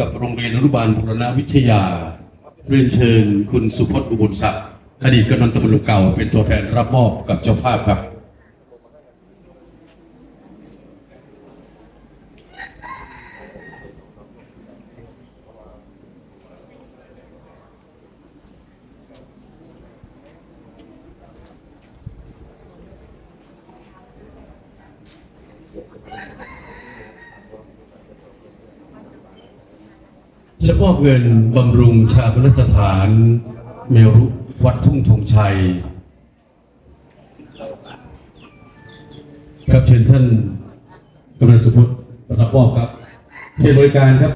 กับโรงเรียนอนุบาลบุรณวิทยา เรียนเชิญคุณสุพจน์อุบลศักดิ์อดีตกำนันตำบลเก่า เป็นตัวแทนรับมอบกับเจ้าภาพครับ จะมอบเงินบำรุงชาปนสถาน เมรุวัดทุ่งธงชัย ครับเชิญท่านกำนันสุพุทธรับมอบครับเชิญบริการครับ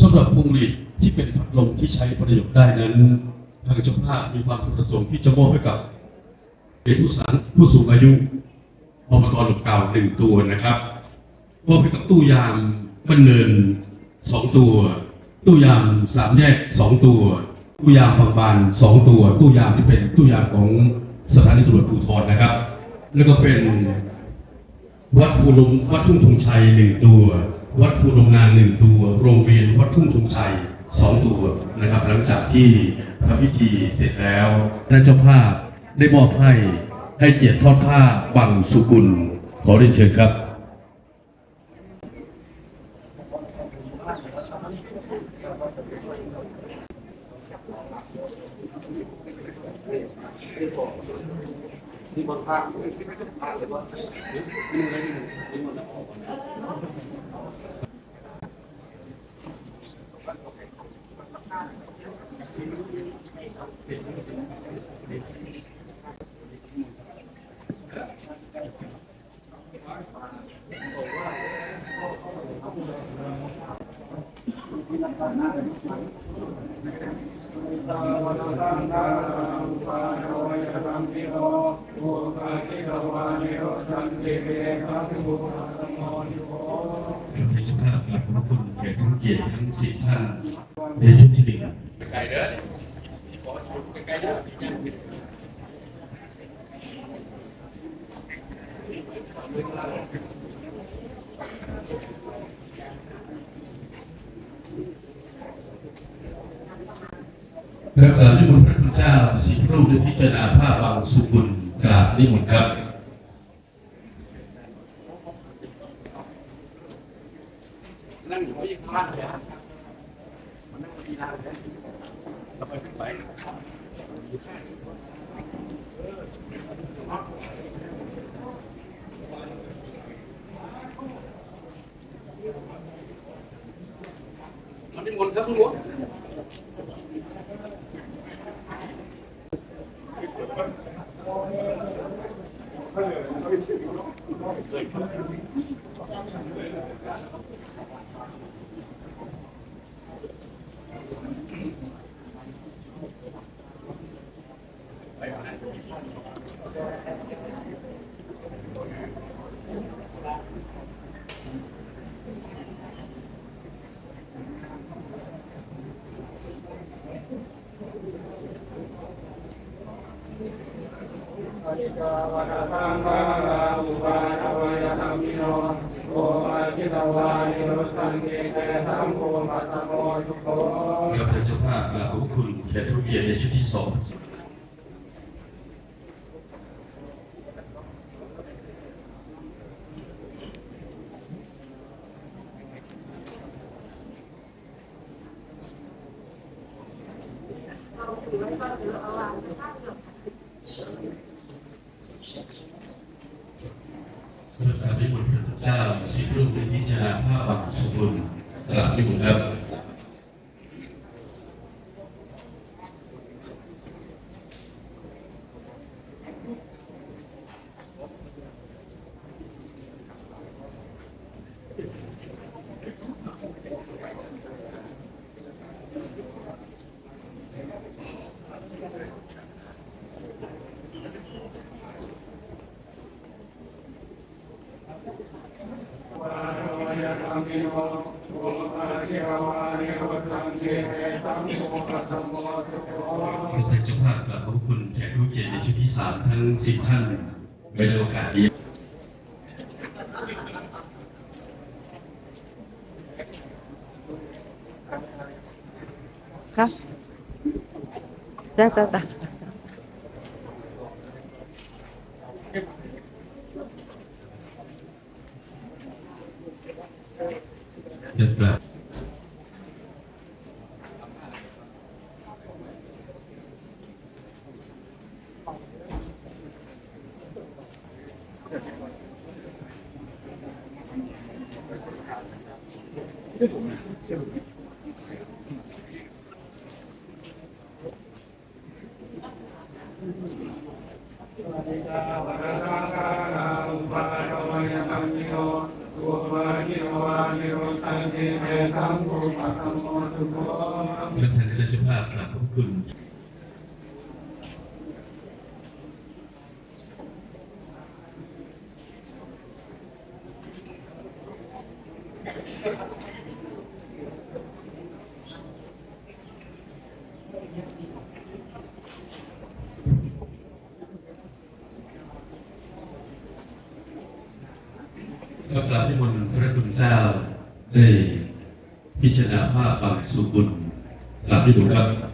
สำหรับพวงหลีดที่เป็นพัดลมที่ใช้ประโยชน์ได้นั้น ทางเจ้าภาพมีความประสงค์ที่จะมอบให้กับเด็กผู้สังผู้สูงอายุ อบตหลบเก่าหนึ่งตัวนะครับมอบให้กับตู้ยามบันเนินสองตัว ตู้ยามสามแยกสองตัว ตู้ยามบางบานสองตัว ตู้ยามที่เป็นตู้ยามของสถานีตำรวจภูธรนะครับ แล้วก็เป็นวัดภูลมวัดทุ่งธงชัยหนึ่งตัว วัดภูลมนางหนึ่งตัว โรงเรียนวัดทุ่งธงชัยสองตัวนะครับ หลังจากที่ทำพิธีเสร็จแล้วท่านเจ้าภาพได้มอบให้ ให้เกียรติทอดผ้าบังสุกุล ขอเรียนเชิญครับนี่บนภาคภาคเลยว่านี่เลยนี่มัน ในสภาพกราบขอบพระคุณแขกผู้เกียรติทั้งสี่ท่าน ในชุดที่หนึ่งครับเอ่อนิมนต์พระพุทธเจ้าสิบรูปได้พิจารณาผ้าบางสุกุลกราบนิมนต์ครับ นั่งอยู่ไม่ยังพลาดเลยมันนั่งดีนานเลยต่อไปขึ้นไป มันเป็นม นต์ครับทุกคนสังฆาราอุปาทวยธรรมิโนโอมาจิตวานิรุตตังเกเตสังโฆมัตตโมทุโกครับท่านเจ้าภาพกราขอบคุณแขกผู้เกียรติในชุดที่สองถือไว้ก็ถือเอาไว้ระการ นิมนต์พระพุทธเจ้าสิบรูปได้พิจารณาผ้าบางสุกุลกราบนิมนต์ครับ วาท วิโนโอมาจิตวานิโรธังเกเตสังโฆมัตตโมทุโกพระเจ้าภาพกราบขอบพระคุณแขกผู้เกียรติในชุดที่สามทั้งสิบท่านในโอกาสนี้ครับจ้าจ้าจ้ เรียบร้อย วะระสังฆาราอุปาทวยธรรมิโนตุวานิโรวานิโรตันติเม ธังภูปะธัมโมสุโขเพื่อแทนเจ้าภาพกราบขอบคุณก็กราบที่มนพระคุณเจ้าได้ พิจารณาภาพบางสุกุลกลับที่บุญครับ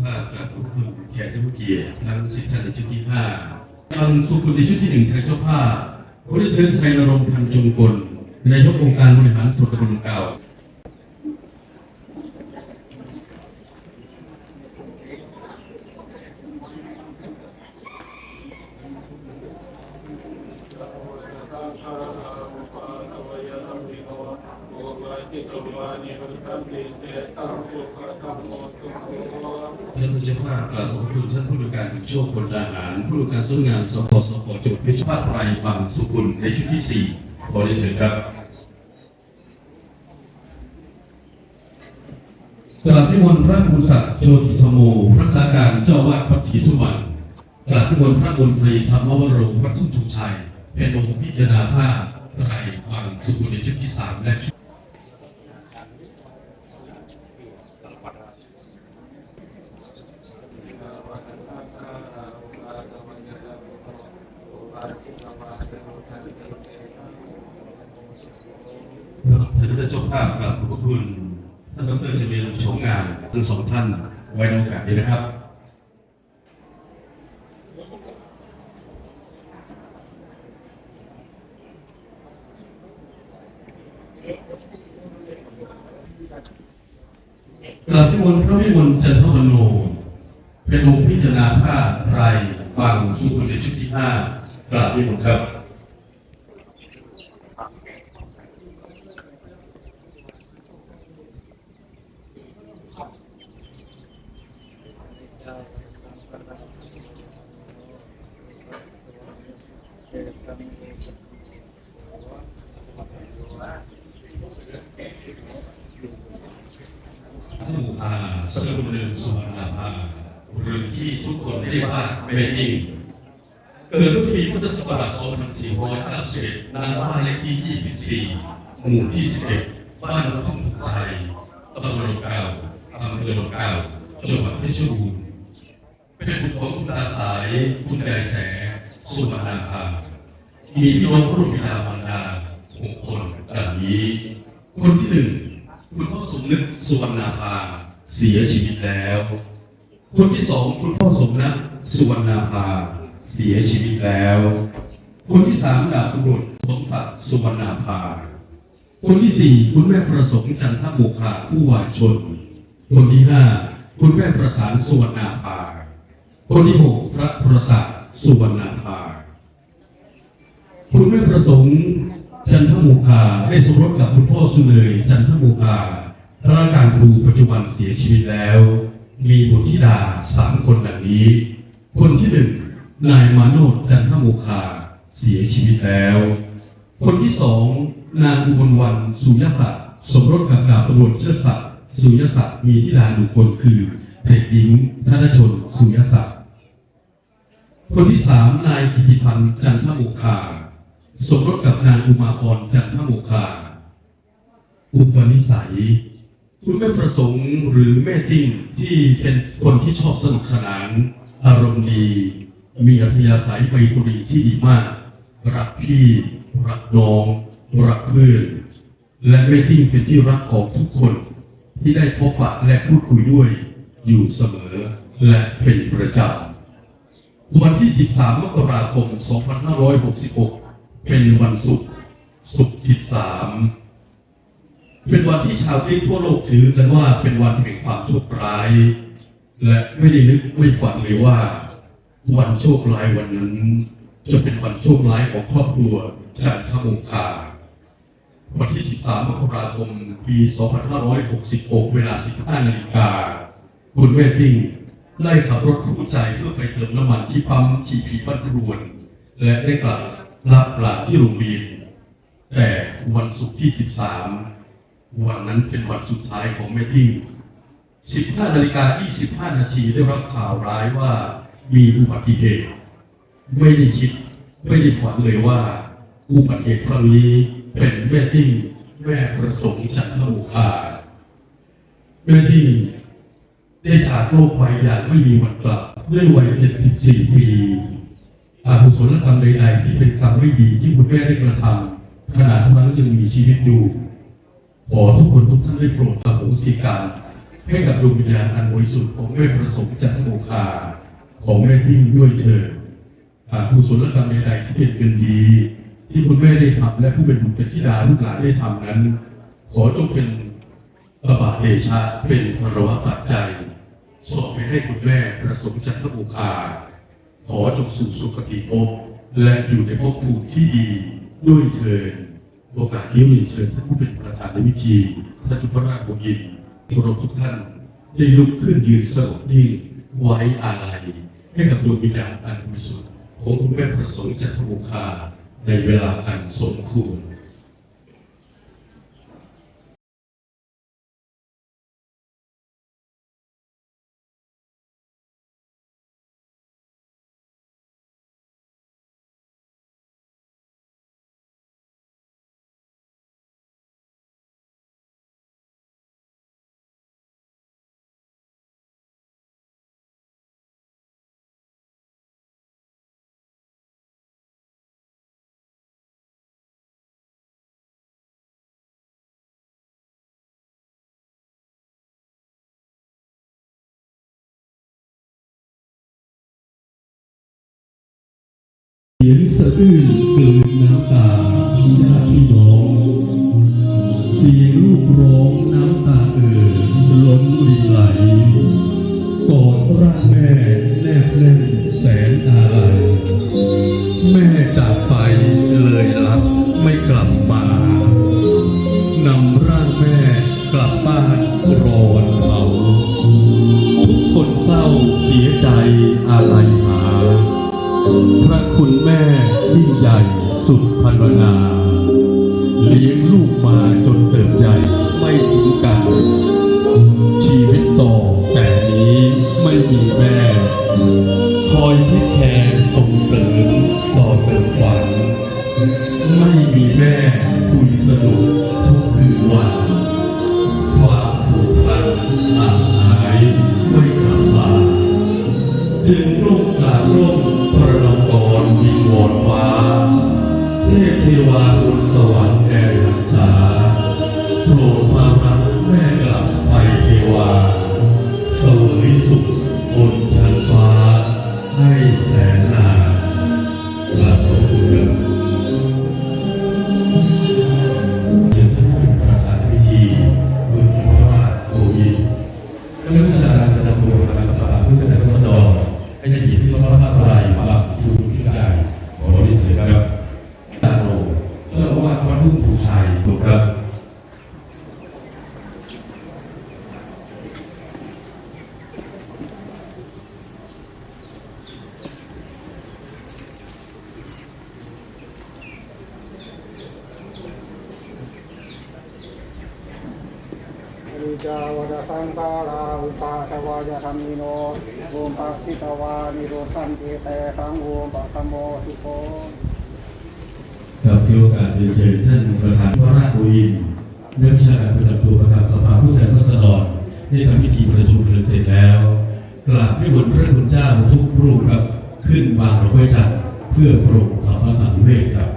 พ ระเดชเจ้าภาพกราบทุกคุณแขกผู้เกียรติทั้งสิบท่านในชุดที่ห้าทางสุขุมในชุดที่หนึ่งทางเจ้าภาพผู้ได้เชิญไทยนรงค์พันจงกลนายกองค์การบริหารส่วนตำบลเก่า ท่านผู้เจ้าภาพกราบขอบ คุณท่านผู้ดูการโชคพลทหารผู้ดูการส่วนงานสปสปจังหวัดเพชภาคไพรบางสุขุลในชุดที่สี่ขอได้เชิญครับกราบนิมนต์พระภูศักโชติธรรมโมรักษาการเจ้าวาดวัดศรีสุวรรณกราบนิมนต์พระมนตรีธรรมวโรวัดทุ่งธงชัย เป็นองค์พิจารณาภาพไตรบางสุขุลในชุดที่สามและชุด ท่านดรเจ้าภาพกราบขอบพระคุณท่านดรจะเรียนชมงานทั้งสองท่านไว้ในโอกาสนี้นะครับกราบพิมลพระวิมลจันทมโนเป็นองค์พิจารณาผ้าไรบางสุขุนในชุดที่ห้า กราบพิมครับหมู่อาสรุปเรือนสุวรรณภาหรือที่ทุกคนเรียกว่าเกิดเมื่อ ปีพุทธศักราช2491ณบ้านเลขที่24หมู่ที่11บ้านทุ่งชัยตำบลเก่าอำเภอเก่าจังหวัดเพชรบูรณ์เป็นบุตรของคุณตาสายคุณยายแสงสุวรรณภามีพี่น้องรุ่นบิดามารดาหกคนดังนี้ คนที่หนึ่งคุณพ่อสมนึกสุวรรณาภาเสียชีวิตแล้ว คนที่สองคุณพ่อสมนักสุวรรณาภาเสียชีวิตแล้ว คนที่สามดาบตำรวจสมศักดิ์สุวรรณภา คนที่สี่คุณแม่ประสงค์จันทโมคาผู้วายชน คนที่ห้าคุณแม่ประสานสุวรรณภา คนที่หกพระประสาทสุวรรณภา คุณแม่ประสงค์จันทโมคาได้สมรสกับคุณพ่อสุเนยจันทโมคาข้าราชการครูปัจจุบันเสียชีวิตแล้ว มีบุตรธิดาสามคนดังนี้ คนที่หนึ่งนายมาโนดจันทโมคา เสียชีวิตแล้ว คนที่สองนางอุบลวันสุยศักดิ์สมรสกับดาบตำรวจเชิดศักดิ์สุยศักดิ์มีที่ดานึ่งคนคือเด็กหญิงธนชนสุยศักดิ์คนที่สามนายกิติพันธ์จันทโมคาสมรสกับนางอุมาพรจันทโมคาอุปนิสัย คุณแม่ประสงค์หรือแม่ติ้งที่เป็นคนที่ชอบสนุกสนาน อารมณ์ดี มีอัธยาศัยไมตรีที่ดีมาก รักพี่รักน้องรักเพื่อนและแม่ติ้งเป็นที่รักของทุกคนที่ได้พบปะและพูดคุยด้วยอยู่เสมอและเป็นประจำวันที่ 13 มกราคม 2566 เป็นวันศุกร์ศุกร์ 13 เป็นวันที่ชาวคริสต์ทั่วโลกถือกันว่าเป็นวันแห่งความโชคร้าย และไม่ได้นึกไม่ฝันเลยว่า วันโชคร้ายวันนั้น จะเป็นวันโชคร้ายของครอบครัวจากทมงคาวันที่ 13 มกราคม ปี 2566 เวลา 15 นาฬิกา คุณเวทติ้งได้ขับรถคู่ใจเพื่อไปเติมน้ำมันที่ปั๊มชีพีบ้านครวน และได้กลับรับหลานที่โรงเรียน แต่วันศุกร์ที่ 13 วันนั้นเป็นวันสุดท้ายของแม่ติ้ง 15 นาฬิกา 25 นาทีได้รับข่าวร้ายว่ามีอุบัติเหตุ ไม่ได้คิด ไม่ได้ฝันเลยว่าอุบัติเหตุครั้งนี้เป็นแม่ติ้งแม่ประสงค์จันทมุคาแม่ติ้งได้จากโลกไปอย่างไม่มีวันกลับด้วยวัย 74 ปีอากุศลกรรมใดๆที่เป็นกรรมไม่ดีที่คุณแม่ได้กระทำขณะนั้นยังมีชีวิตอยู่ขอทุกคนทุกท่านได้โปรดอโหสิกรรมให้กับดวงวิญญาณอันบริสุทธิ์ของแม่ประสงค์จันทโมคาของแม่ทิ้งด้วยเถิด กกุศลกรรมใดๆที่เป็นเกินดี ที่คุณแม่ได้ทำและผู้เป็นบุตรเป็นธิดาลูกหลานได้ทำนั้น ขอจงเป็นประบาทเดชะเป็นพรวะปัจจัยส่งไปให้คุณแม่ประสงค์จันทโมคาขอจงสู่สุคติภพและอยู่ในภพภูมิที่ดีด้วยเถิดโอกาสนี้เรียนเชิญท่านผู้เป็นประธานในพิธีท่านทุพราชบุญยินทุกทุกท่านได้ลุกขึ้นยืนสงบนิ่งไว้อาลัยให้กับดวงวิญญาณอันบริสุทธิ์ ของคุณแม่ประสงค์จันทบุคาในเวลาอันสมควร ตื้นกลืนน้ำตาญาติพี่น้องเสียงลูกร้องน้ำตาเอ่อล้นรินไหลกอดร่างแม่แนบแน่นแสนอาลัยแม่จากไปเลยลับไม่กลับมานำร่างแม่กลับบ้านรอวันเผาทุกคนเศร้าเสียใจอาลัยหา พระคุณแม่ ยิ่งใหญ่สุดพันนา ให้ได้ยินที่พระพระไตรมาชูชุดใหญ่ขอเรียนเชิญครับตาโรเจ้าอาวาสวัดทุ่งภูชัยถูกครับ ข สังฆาราอุปาทวายธรรมิโนโอมปัสสิตวานิ โรธันติเตสังโอมปัสสโมสุโคกับที่โอกาสเรียนเชิญท่านประธานพระราชบุรินทร์เรื่องวิชาการประจำตัวประธานสภาผู้แทนราษฎรได้ทำพิธีประชุมเสร็จแล้วกราบพระบรมพระคุณเจ้าทุกรูปครับขึ้นวางดอกไม้จันทร์เพื่อปรดธรรมสังเวชครับ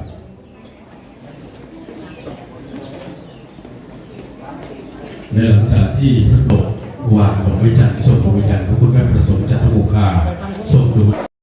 และหลังจากที่พระโดกวางดอกไม้จันทร์ส่งดวงวิญญาณพระคุณแม่ประสงค์จันทมุคาส่งดวง